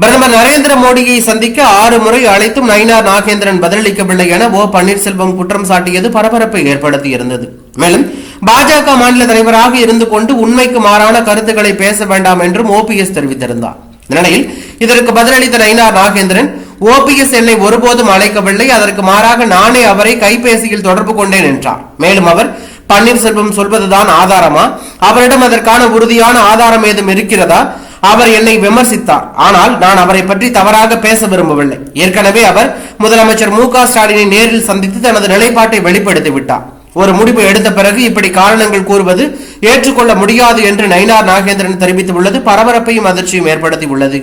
பிரதமர் நரேந்திர மோடியை சந்திக்க ஆறு முறை அழைத்தும் நயினார் நாகேந்திரன் பதிலளிக்கவில்லை என ஓ பன்னீர்செல்வம் குற்றம் சாட்டியது பரபரப்பை ஏற்படுத்தியிருந்தது. மேலும் பாஜக மாநில தலைவராக இருந்து கொண்டு உண்மைக்கு மாறான கருத்துக்களை பேச வேண்டாம் என்றும் ஓபிஎஸ் தெரிவித்திருந்தார். நிலையில் இதற்கு பதிலளித்த நயினார் நாகேந்திரன் ஓபிஎஸ் என்னை ஒருபோதும் அழைக்கவில்லை அதற்கு மாறாக நானே அவரை கைபேசியில் தொடர்பு கொண்டேன் என்றார். மேலும் அவர் பன்னீர்செல்வம் சொல்வதுதான் ஆதாரமா? அவரிடம் அதற்கான உறுதியான ஆதாரம் ஏதும் இருக்கிறதா? அவர் என்னை விமர்சித்தார். ஆனால் நான் அவரை பற்றி தவறாக பேச விரும்பவில்லை. ஏற்கனவே அவர் முதலமைச்சர் மு க ஸ்டாலினை நேரில் சந்தித்து தனது நிலைப்பாட்டை வெளிப்படுத்தி விட்டார். ஒரு முடிவு எடுத்த பிறகு இப்படி காரணங்கள் கூறுவது ஏற்றுக்கொள்ள முடியாது என்று நயினார் நாகேந்திரன் தெரிவித்துள்ளது. பரபரப்பையும் அதிர்ச்சியும் ஏற்படுத்தி உள்ளது